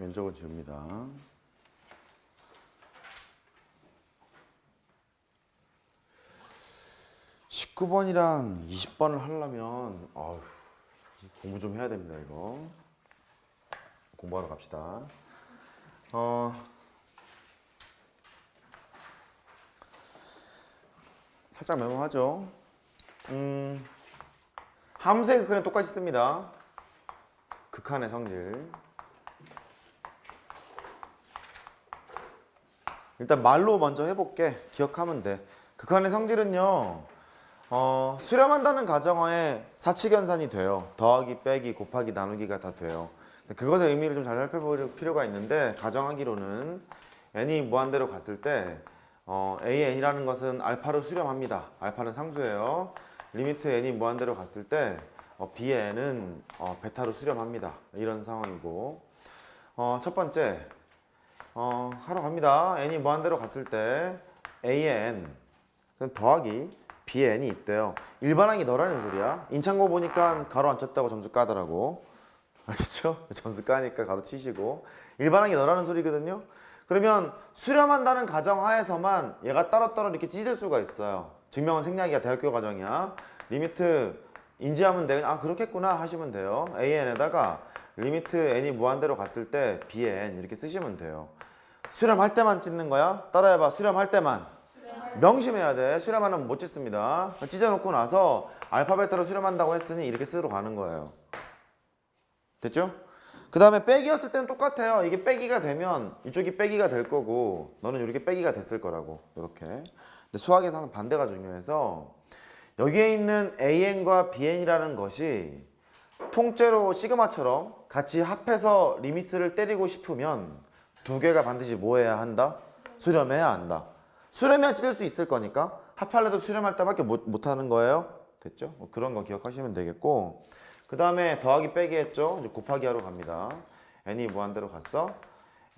면적을 지웁니다. 19번이랑 20번을 하려면 아휴, 공부 좀 해야 됩니다 이거. 공부하러 갑시다. 어, 살짝 메모하죠. 음, 함수의 극한은 똑같이 씁니다. 극한의 성질 일단 말로 먼저 해볼게 기억하면 돼 극한의 성질은요 어, 수렴한다는 가정하에 사칙연산이 돼요. 더하기, 빼기, 곱하기, 나누기가 다 돼요. 그것의 의미를 좀 잘 살펴볼 필요가 있는데 가정하기로는 n이 무한대로 갔을 때 어, a n이라는 것은 알파로 수렴합니다. 알파는 상수예요. 리미트 n이 무한대로 갔을 때 어, b n은 어, 베타로 수렴합니다. 이런 상황이고 어, 첫 번째 어, 하러 갑니다. n이 무한대로 갔을 때 a의 n 그럼 더하기 b의 n이 있대요. 일반항이 너라는 소리야. 인창고 보니까 가로 안 쳤다고 점수 까더라고. 알겠죠? 점수 까니까 가로 치시고 일반항이 너라는 소리거든요. 그러면 수렴한다는 가정하에서만 얘가 따로따로 이렇게 찢을 수가 있어요. 증명은 생략이야. 대학교 과정이야. 리미트 인지하면 돼. 아 그렇겠구나 하시면 돼요. AN에다가 리미트 n이 무한대로 갔을 때 bn 이렇게 쓰시면 돼요. 수렴할 때만 찢는 거야. 따라해봐. 수렴할 때만. 명심해야 돼. 수렴하는 못 찢습니다. 찢어놓고 나서 알파벳으로 수렴한다고 했으니 이렇게 쓰러 가는 거예요. 됐죠? 그 다음에 빼기였을 때는 똑같아요. 이게 빼기가 되면 이쪽이 빼기가 될 거고 너는 이렇게 빼기가 됐을 거라고 이렇게. 근데 수학에서 항상 반대가 중요해서 여기에 있는 an과 bn이라는 것이 통째로 시그마처럼 같이 합해서 리미트를 때리고 싶으면 두 개가 반드시 뭐 해야 한다? 수렴해야 한다. 수렴해야 찢을 수 있을 거니까 합할래도 수렴할 때밖에 못, 못 하는 거예요. 됐죠? 뭐 그런 거 기억하시면 되겠고 그 다음에 더하기 빼기 했죠? 이제 곱하기 하러 갑니다. n이 무한대로 갔어.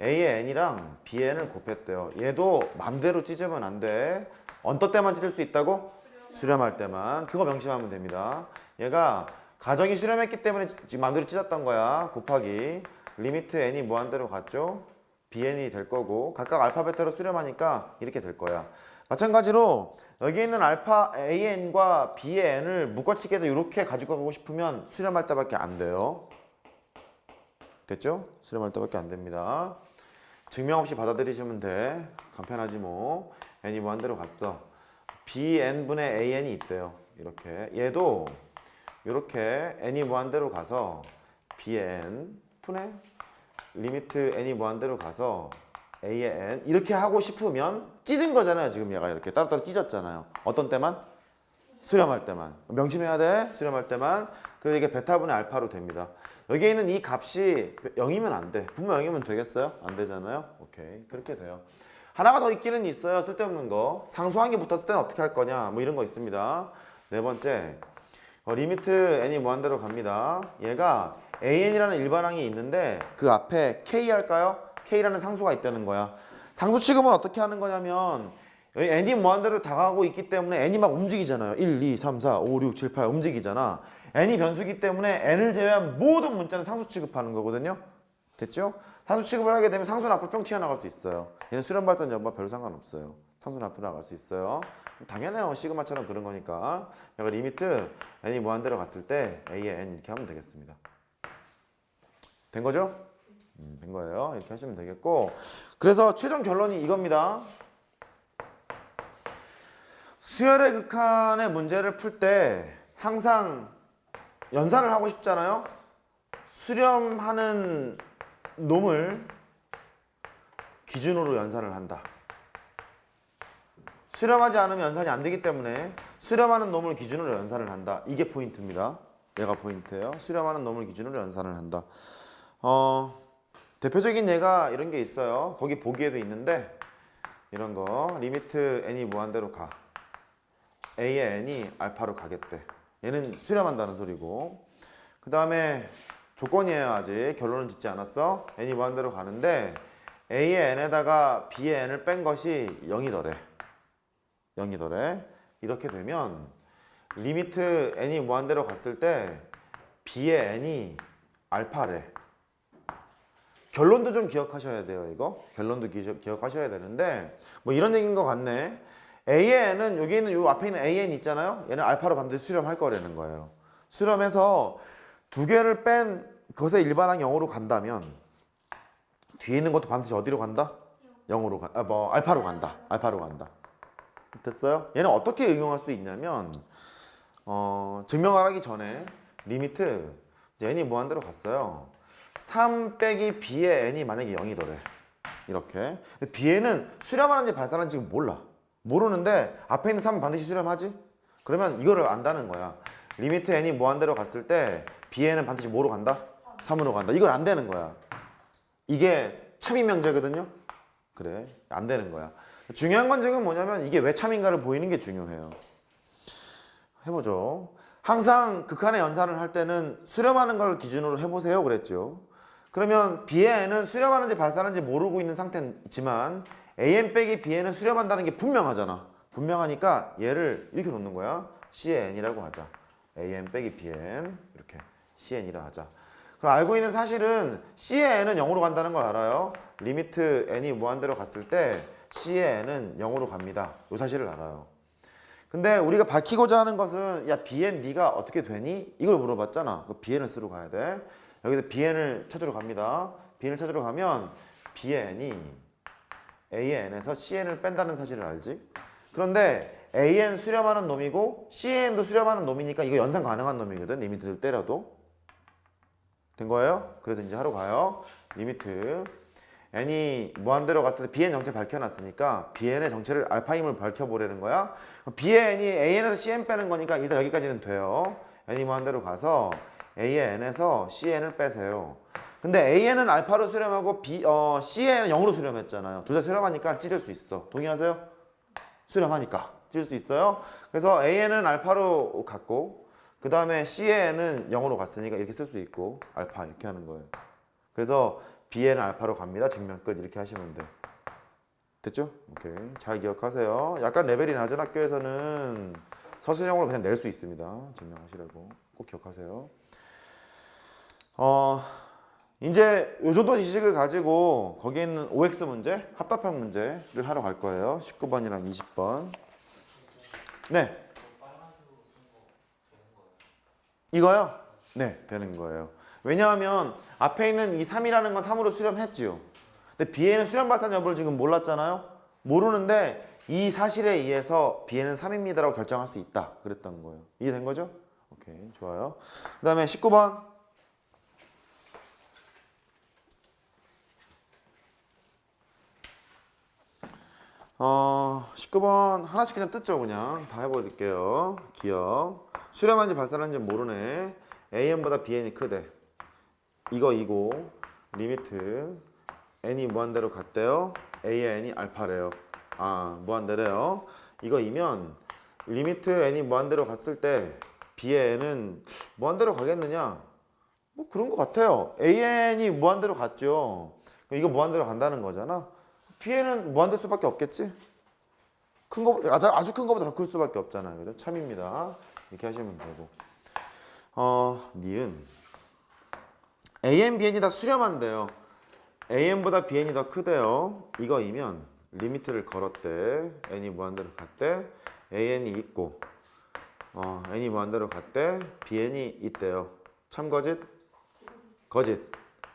a의 n이랑 bn을 곱했대요. 얘도 맘대로 찢으면 안 돼. 언뜻 때만 찢을 수 있다고? 수렴할 때만. 그거 명심하면 됩니다. 얘가 가정이 수렴했기 때문에 지금 맘대로 찢었던 거야. 곱하기 리미트 n이 무한대로 갔죠? bn이 될 거고 각각 알파벳으로 수렴하니까 이렇게 될 거야. 마찬가지로 여기 있는 알파 an과 b의 n을 묶어치기 해서 이렇게 가지고 가고 싶으면 수렴할 때밖에 안 돼요. 됐죠? 수렴할 때밖에 안 됩니다. 증명 없이 받아들이시면 돼. 간편하지 뭐. n이 무한대로 갔어. bn분의 an이 있대요. 이렇게. 얘도 이렇게 n이 무한대로 가서 bn 분의 리미트 n이 무한대로 가서 a의 n 이렇게 하고 싶으면 찢은 거잖아요. 지금 얘가 이렇게 따로따로 찢었잖아요. 어떤 때만? 수렴할 때만. 명심해야 돼. 수렴할 때만. 그래서 이게 베타분의 알파로 됩니다. 여기에 있는 이 값이 0이면 안 돼. 분명 0이면 되겠어요? 안 되잖아요. 오케이. 그렇게 돼요. 하나가 더 있기는 있어요. 쓸데없는 거. 상수한 게 붙었을 때는 어떻게 할 거냐. 뭐 이런 거 있습니다. 네 번째. 어, 리미트 n이 무한대로 갑니다. 얘가 an이라는 일반항이 있는데 그 앞에 k 할까요? k라는 상수가 있다는 거야. 상수 취급은 어떻게 하는 거냐면 n이 무한대로 다가가고 있기 때문에 n이 막 움직이잖아요. 1, 2, 3, 4, 5, 6, 7, 8 움직이잖아. n이 변수기 때문에 n을 제외한 모든 문자는 상수 취급하는 거거든요. 됐죠? 상수 취급을 하게 되면 상수는 앞으로 뿅 튀어나갈 수 있어요. 얘는 수렴 발전 여부와 별 상관없어요. 상수는 앞으로 나갈 수 있어요. 당연해요. 시그마처럼 그런 거니까. 여기 리미트 n이 무한대로 갔을 때 a의 n 이렇게 하면 되겠습니다. 된 거죠? 음, 된 거예요. 이렇게 하시면 되겠고. 그래서 최종 결론이 이겁니다. 수열의 극한의 문제를 풀 때 항상 연산을 하고 싶잖아요. 수렴하는 놈을 기준으로 연산을 한다. 수렴하지 않으면 연산이 안 되기 때문에 수렴하는 놈을 기준으로 연산을 한다. 이게 포인트입니다. 얘가 포인트예요. 수렴하는 놈을 기준으로 연산을 한다. 어, 대표적인 예가 이런 게 있어요. 거기 보기에도 있는데 이런 거 리미트 n이 무한대로 가. a의 n이 알파로 가겠대. 얘는 수렴한다는 소리고. 그 다음에 조건이에요 아직 결론은 짓지 않았어. n이 무한대로 가는데 a의 n에다가 b의 n을 뺀 것이 0이더래. 0이더래. 이렇게 되면 리미트 n이 무한대로 갔을 때 b의 n이 알파래. 결론도 좀 기억하셔야 돼요, 이거. 결론도 기, 기억하셔야 되는데 뭐 이런 얘기인 것 같네. AN은 여기 있는 요 앞에 있는 AN 있잖아요. 얘는 알파로 반드시 수렴할 거라는 거예요. 수렴해서 두 개를 뺀 것의 일반항 0으로 간다면 뒤에 있는 것도 반드시 어디로 간다? 0으로 가, 아, 뭐 알파로 간다. 알파로 간다. 됐어요? 얘는 어떻게 응용할 수 있냐면 어, 증명하기 전에 리미트 이제 n이 무한대로 갔어요. 3 빼기 b의 n이 만약에 0이더래. 이렇게. 근데 b에는 수렴하는지 발산하는지 몰라. 모르는데 앞에 있는 3은 반드시 수렴하지? 그러면 이거를 안다는 거야. 리미트 n이 무한대로 갔을 때 b에는 반드시 뭐로 간다? 3 으로 간다. 이걸 안 되는 거야. 이게 참인 명제거든요. 그래. 안 되는 거야. 중요한 건 지금 뭐냐면 이게 왜 참인가를 보이는 게 중요해요. 해보죠. 항상 극한의 연산을 할 때는 수렴하는 걸 기준으로 해보세요 그랬죠. 그러면 B에는 수렴하는지 발산하는지 모르고 있는 상태지만 AN 빼기 B에는 수렴한다는 게 분명하잖아. 분명하니까 얘를 이렇게 놓는 거야. CN이라고 하자. AN 빼기 BN 이렇게 CN이라 하자. 그럼 알고 있는 사실은 C의 n은 0으로 간다는 걸 알아요. 리미트 n이 무한대로 갔을 때 C의 n은 0으로 갑니다. 이 사실을 알아요. 근데 우리가 밝히고자 하는 것은 야 bn 네가 어떻게 되니? 이걸 물어봤잖아. 그 bn을 쓰러 가야 돼. 여기서 bn을 찾으러 갑니다. bn을 찾으러 가면 bn이 an에서 cn을 뺀다는 사실을 알지? 그런데 an 수렴하는 놈이고 cn도 수렴하는 놈이니까 이거 연산 가능한 놈이거든. 리미트를 때려도 된 거예요? 그래서 이제 하러 가요. 리미트 n이 무한대로 갔을 때 bn 정체 밝혀놨으니까 bn의 정체를 알파임을 밝혀보라는 거야. bn이 an에서 cn 빼는 거니까 일단 여기까지는 돼요. n이 무한대로 가서 a의 n에서 cn을 빼세요. 근데 an은 알파로 수렴하고 b, 어, cn은 0으로 수렴했잖아요. 둘 다 수렴하니까 찢을 수 있어. 동의하세요? 수렴하니까 찢을 수 있어요. 그래서 an은 알파로 갔고 그 다음에 cn은 0으로 갔으니까 이렇게 쓸 수 있고 알파 이렇게 하는 거예요. 그래서 bn은 알파로 갑니다. 증명 끝 이렇게 하시면 돼. 됐죠? 오케이. 잘 기억하세요. 약간 레벨이 낮은 학교에서는 서술형으로 그냥 낼 수 있습니다. 증명하시라고 꼭 기억하세요. 어, 이제 요 정도 지식을 가지고 거기에 있는 OX 문제, 합답형 문제를 하러 갈 거예요. 19번이랑 20번. 네. 이거요? 네, 되는 거예요. 왜냐하면 앞에 있는 이 3이라는 건 3으로 수렴했지요. 근데 B에는 수렴 발산 여부를 지금 몰랐잖아요. 모르는데 이 사실에 의해서 B에는 3입니다라고 결정할 수 있다. 그랬던 거예요. 이해된 거죠? 오케이, 좋아요. 그 다음에 19번. 어, 19번 하나씩 그냥 뜯죠, 그냥. 다 해버릴게요. 기억. 수렴한지 발산한지 모르네. AN보다 BN이 크대. 이거 이고 리미트 n이 무한대로 갔대요. a의 n이 알파래요. 아 무한대래요. 이거 이면 리미트 n이 무한대로 갔을 때 b의 n은 무한대로 가겠느냐? 뭐 그런 것 같아요. an이 무한대로 갔죠. 이거 무한대로 간다는 거잖아. b는 무한될 수밖에 없겠지. 큰 거, 아주, 아주 큰 거보다 더 클 수밖에 없잖아요. 그죠? 참입니다. 이렇게 하시면 되고. 어, 니은. AN, BN이 다 수렴한대요. AN보다 BN이 더 크대요. 이거이면 리미트를 걸었대. N이 무한대로 갔대. AN이 있고 어, N이 무한대로 갔대. BN이 있대요. 참거짓? 거짓.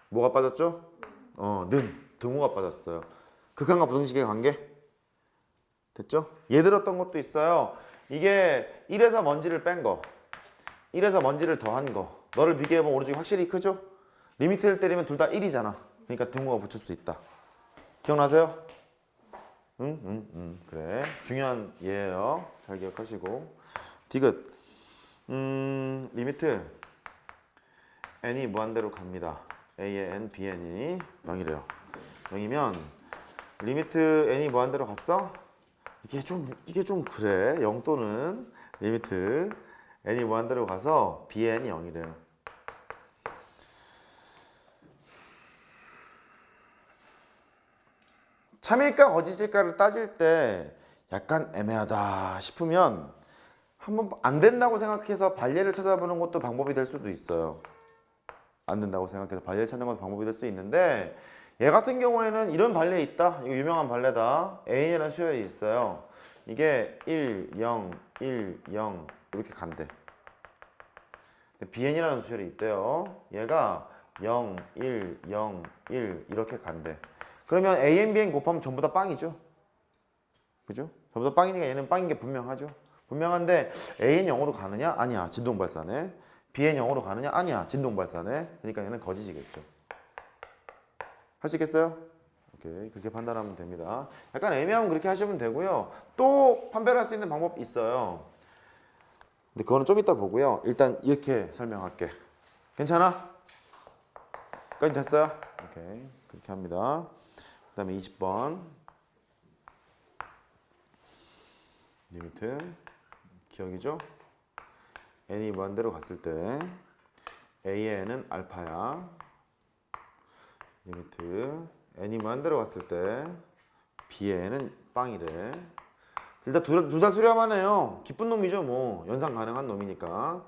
뭐가 빠졌죠? 어, 는. 등호가 빠졌어요. 극한과 부등식의 관계? 됐죠? 얘 들었던 것도 있어요. 이게 1에서 먼지를 뺀 거. 1에서 먼지를 더한 거. 너를 비교해보면 오른쪽이 확실히 크죠? 리미트를 때리면 둘 다 1이잖아. 그러니까 등호가 붙일 수 있다. 기억나세요? 응, 응, 응. 그래. 중요한 예예요. 잘 기억하시고. 디귿. 음, 리미트. n이 무한대로 갑니다. a의 n, bn이 0이래요. 0이면 리미트 n이 무한대로 갔어? 이게 좀 이게 좀 그래. 0 또는 리미트 n이 무한대로 가서 bn이 0이래요. 참일까 거짓일까를 따질 때 약간 애매하다 싶으면 한번 안 된다고 생각해서 반례를 찾아보는 것도 방법이 될 수도 있어요. 않는다고 생각해서 발레 찾는 건 방법이 될 수 있는데 얘 같은 경우에는 이런 발레 있다. 이거 유명한 발레다. A라는 수열이 있어요. 이게 1, 0, 1, 0 이렇게 간대. BN이라는 수열이 있대요. 얘가 0, 1, 0, 1 이렇게 간대. 그러면 AN, BN 곱하면 전부 다 빵이죠. 그죠? 전부 다 빵이니까 얘는 빵인 게 분명하죠. 분명한데 AN 0으로 가느냐? 아니야. 진동 발사네. BN 0으로 가느냐? 아니야. 진동 발사네. 그러니까 얘는 거짓이겠죠. 할 수 있겠어요? 오케이. 그렇게 판단하면 됩니다. 약간 애매하면 그렇게 하시면 되고요. 또 판별할 수 있는 방법 있어요. 근데 그거는 좀 이따 보고요. 일단 이렇게 설명할게. 괜찮아? 까지 됐어요? 오케이. 그렇게 합니다. 그 다음에 20번. 리미트. 기억이죠? n이 무한대로 갔을 때 a에는 알파야. 리미트. n이 무한대로 갔을 때 b에는 빵이래. 일단 둘다 수렴만 해요. 기쁜 놈이죠, 뭐. 연상 가능한 놈이니까.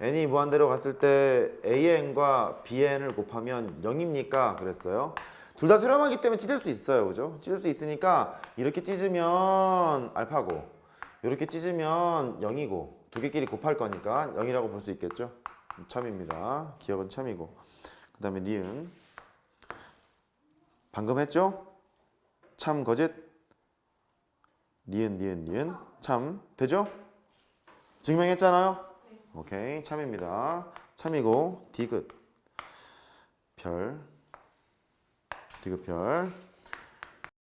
n이 무한대로 갔을 때 an과 bn을 곱하면 0입니까? 그랬어요. 둘 다 수렴하기 때문에 찢을 수 있어요. 그죠? 찢을 수 있으니까 이렇게 찢으면 알파고 이렇게 찢으면 0이고 두 개끼리 곱할 거니까 0이라고 볼 수 있겠죠? 참입니다. 기억은 참이고 그 다음에 니은 방금 했죠? 참 거짓 니은 니은 니은 참 되죠? 증명했잖아요. 오케이 참입니다. 참이고 디귿 별 디귿 별